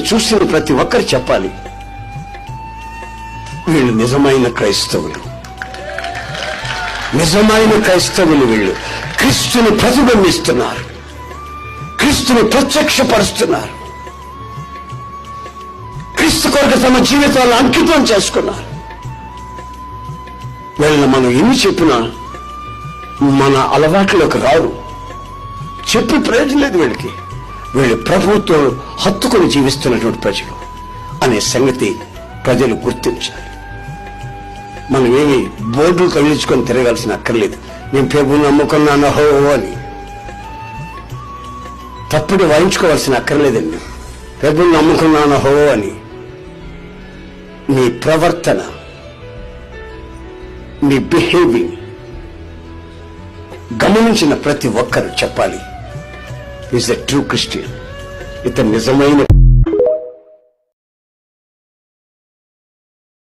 వీళ్ళని చూసిన ప్రతి ఒక్కరు చెప్పాలి. వీళ్ళు నిజమైన క్రైస్తవులు. నిజమైన క్రైస్తవులు వీళ్ళు. క్రీస్తుని ప్రతిబింబిస్తున్నారు. క్రీస్తుని ప్రత్యక్షపరుస్తున్నారు. క్రీస్తు కొరకు తమ జీవితాలను అంకితం చేసుకున్నారు. వీళ్ళని మనం ఎన్ని చెప్పినా మన అలవాట్లోకి రారు. చెప్పి ప్రయోజనం లేదు వీళ్ళకి. వీళ్ళు ప్రభుత్వం హత్తుకొని జీవిస్తున్నటువంటి ప్రజలు అనే సంగతి ప్రజలు గుర్తించాలి. మనం ఏమి బోర్డులు కదిలించుకొని తిరగాల్సిన అక్కర్లేదు. నేను ప్రభుని నమ్ముకున్నాను హో అని. తప్పుడు వాయించుకోవాల్సిన అక్కర్లేదండి. ప్రభుని నమ్ముకున్నాను హో అని. నీ ప్రవర్తన మీ బిహేవింగ్ గమనించిన ప్రతి ఒక్కరు చెప్పాలి. ఈజ్ ద ట్రూ క్రిస్టియన్ ఇతను నిజమైన